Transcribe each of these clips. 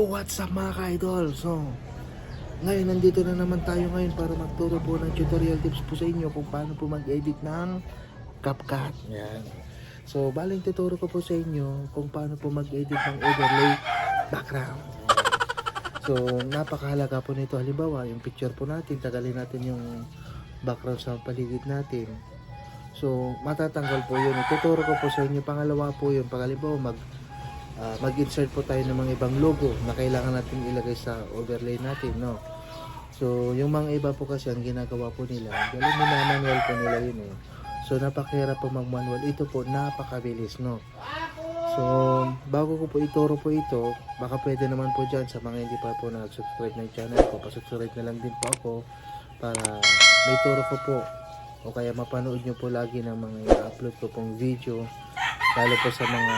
what's up mga ka-idol? So, ngayon nandito na naman tayo ngayon para magturo po ng tutorial tips po sa inyo kung paano po mag-edit ng CapCut. Yan. So, baling tuturo ko po sa inyo kung paano po mag-edit ng overlay background. So, napakahalaga po nito. Halimbawa, yung picture po natin, tagalin natin yung background sa paligid natin. So, matatanggal po yun. Ituturo ko po sa inyo. Pangalawa po yun. Pangalawa, mag ah, mag-insert po tayo ng mga ibang logo na kailangan natin ilagay sa overlay natin, no? So, yung mga iba po kasi ang ginagawa po nila, dahil minamanual po nila yun eh. So, napakahirap po mag-manual. Ito po, napakabilis, no? So, bago ko po ituro po ito, baka pwede naman po dyan sa mga hindi pa po nag-subscribe ng channel ko, pasubscribe na lang din po ako para may turo ko po o kaya mapanood nyo po lagi ng mga i-upload ko pong video lalo po sa mga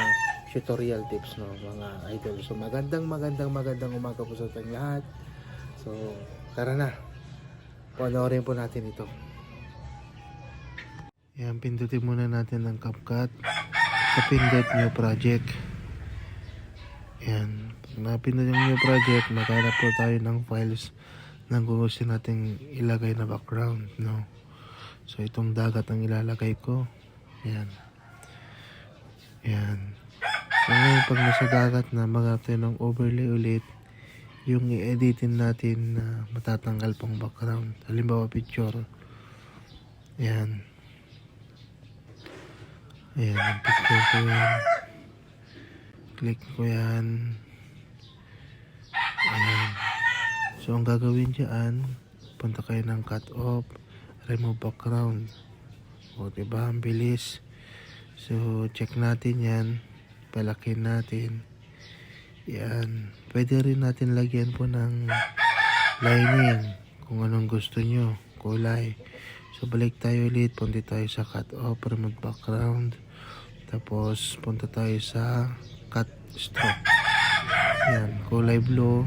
tutorial tips no mga idol. So magandang magandang magandang umaga po sa ating lahat. So tara na. Panoorin po natin ito. Yan pindutin muna natin ng CapCut. Kapindot new project. Yan napindot yung new project maghanap po tayo ng files na gusto nating ilagay na background no? So itong dagat ang ilalagay ko. Yan. Yan. Pag nasa dagat na maghanap tayo ng overlay ulit yung i-editin natin na matatanggal pang background. Halimbawa picture. Yan. Ayan, picture ko yan. Click ko yan. Ayan. So ang gagawin dyan, punta kayo ng cut off remove background o diba ang bilis so check natin yan palakin natin. Yan. Pwede rin natin lagyan po ng lining kung anong gusto nyo. Kulay. So balik tayo ulit. Punta tayo sa cut off remove background tapos punta tayo sa cut stroke. Yan. Kulay blue.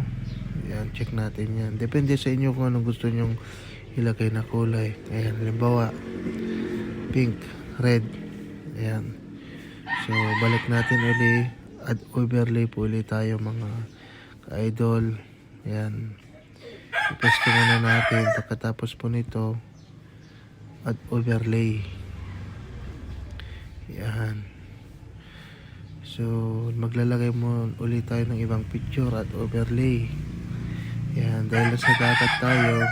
Yan. Check natin yan. Depende sa inyo kung anong gusto nyong ilagay na kulay. Ayan, halimbawa, pink, red. Ayan. So, balik natin uli. Add overlay po ulit tayo mga ka-idol. Ayan. Ipesto muna natin. Pagkatapos po nito, add overlay. Ayan. So, maglalagay mo ulit tayo ng ibang picture at overlay. Ayan, dahil sa dagat tayo,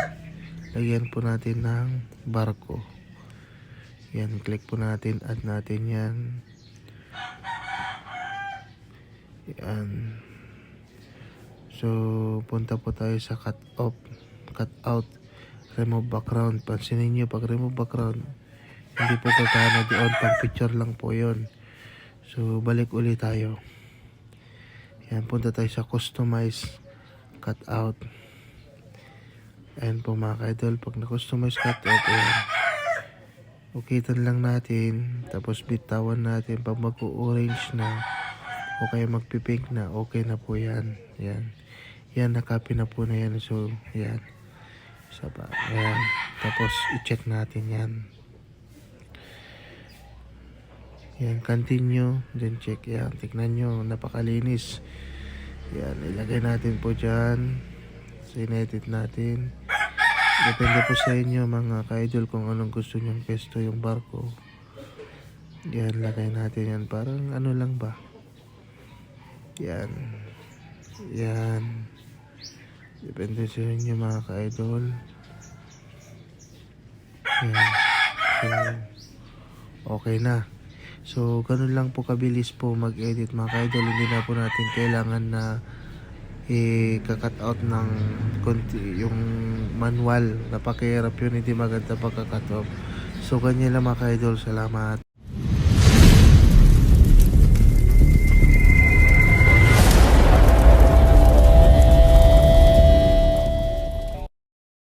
lagyan po natin ng barko yan click po natin add natin yan yan. So punta po tayo sa cut off cut out remove background. Pansinin nyo pag remove background hindi po kakana doon. Pang picture lang po yon so balik ulit tayo. Yan punta tayo sa customize cut out. Ayan po mga ka-idol, pag na-customize cut off, ayan. Ukitan lang natin, tapos bitawan natin pag mag-orange na o kaya magpipink na, okay na po yan. Yan. Yan, nakapy na po na yan. So, yan. Isa pa. Ayan. Tapos, i-check natin yan. Yan, continue. Then check. Yan, tignan nyo. Napakalinis. Yan, ilagay natin po dyan. In-edit natin. Depende po sa inyo mga ka-idol kung anong gusto nyong pesto yung barko. Yan, lagay natin yan. Parang ano lang ba? Yan. Yan. Depende sa inyo mga ka-idol. Yan. So, okay na. So, ganun lang po kabilis po mag-edit mga ka-idol. Hindi na po natin kailangan na i-cut out ng konti, yung manual napakahirap yun. Hindi maganda pagka-cut off. So ganyan lang mga ka-idol. Salamat